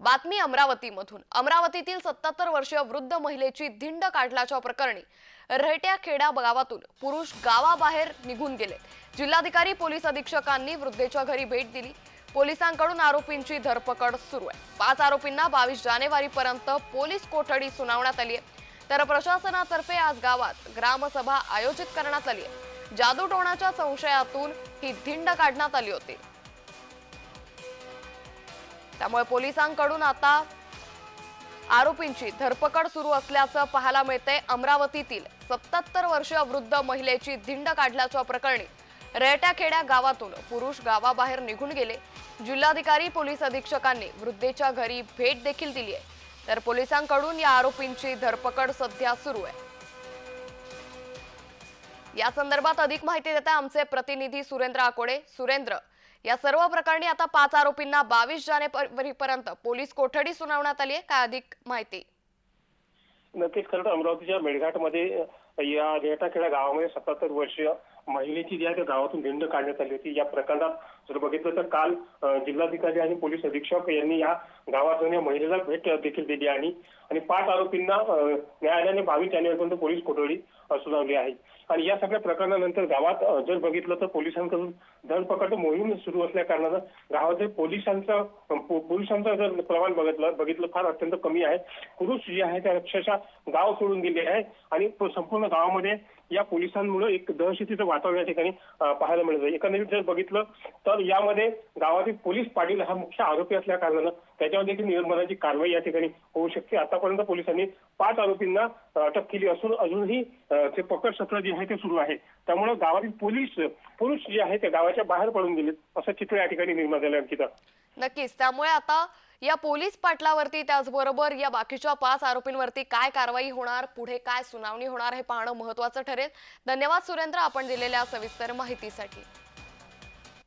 बातमी अमरावतीमधून. अमरावतीतील सत्याहत्तर वर्षीय वृद्ध महिलेची धिंड काढल्याच्या प्रकरणी रहट्या खेडा गावातून पुरुष गावाबाहेर निघून गेले. जिल्हाधिकारी पोलीस अधीक्षकांनी वृद्धेच्या घरी भेट दिली. पोलिसांकडून आरोपींची धरपकड सुरू आहे. पाच आरोपींना बावीस जानेवारीपर्यंत पोलीस कोठडी सुनावण्यात आली आहे. तर प्रशासनातर्फे आज गावात ग्रामसभा आयोजित करण्यात आली आहे. जादूटोणाच्या संशयातून ही धिंड काढण्यात आली होती. त्यामुळे पोलिसांकडून आता आरोपींची धरपकड सुरू असल्याचं पाहायला मिळतंय. अमरावतीतील सत्याहत्तर वर्षीय वृद्ध महिलेची धिंड काढल्याच्या प्रकरणी रेटाखेड्या खेड्या गावातून पुरुष गावाबाहेर निघून गेले. जिल्हाधिकारी पोलीस अधीक्षकांनी वृद्धेच्या घरी भेट देखील दिली आहे. तर पोलिसांकडून या आरोपींची धरपकड सध्या सुरू आहे. या संदर्भात अधिक माहिती देत आमचे प्रतिनिधी सुरेंद्र आकोडे. सुरेंद्र या सर्व प्रकरणी आता पाच आरोपींना बावीस जानेवारीपर्यंत पोलीस कोठडी सुनावण्यात आली आहे? काय अधिक माहिती? नक्कीच. खरं अमरावतीच्या मेळघाटमध्ये या रेटाखेडा गावामध्ये सत्याहत्तर वर्षीय महिलेची जी आहे त्या गावातून भिंड काढण्यात आली होती. या प्रकरणात जर बघितलं तर काल जिल्हाधिकारी आणि पोलीस अधीक्षक यांनी या गावात जाऊन या महिलेला भेट देखील दिली आणि आणि पाच आरोपींना न्यायालयाने बावीस जानेवारीपर्यंत पोलीस कोठडी सुनावली आहे. आणि या सगळ्या प्रकरणानंतर गावात जर बघितलं तर पोलिसांकडून धरपकड मोहीम सुरू असल्या कारणानं गावातील पोलिसांचं पोलिसांचं जर प्रमाण बघितलं बघितलं फार अत्यंत कमी आहे. पुरुष जे आहे ते अक्षरशः गाव सोडून गेले आहे आणि संपूर्ण गावामध्ये या पोलिसांमुळे एक दहशतीचं वातावरण या ठिकाणी पाहायला मिळतं एकंदरीत जर बघितलं तर यामध्ये गावातील पोलीस पाटील हा मुख्य आरोपी असल्या कारणानं त्याच्यावर देखील निर्बंधाची कारवाई या ठिकाणी होऊ शकते. आतापर्यंत पोलिसांनी पाच आरोपींना अटक केली असून अजूनही ते पकड सत्र जे आहे ते सुरू आहे. त्यामुळे गावातील पोलीस पुरुष जे आहे ते गावाच्या बाहेर पडून गेले असं चित्र या ठिकाणी निर्माण झालं अंकिता. नक्कीच. त्यामुळे आता या पोलीस पाटलावरती त्याचबरोबर या बाकीच्या पाच आरोपींवरती काय कारवाई होणार पुढे काय सुनावणी होणार हे पाहणं महत्वाचं ठरेल. धन्यवाद सुरेंद्र आपण दिलेल्या सविस्तर माहितीसाठी.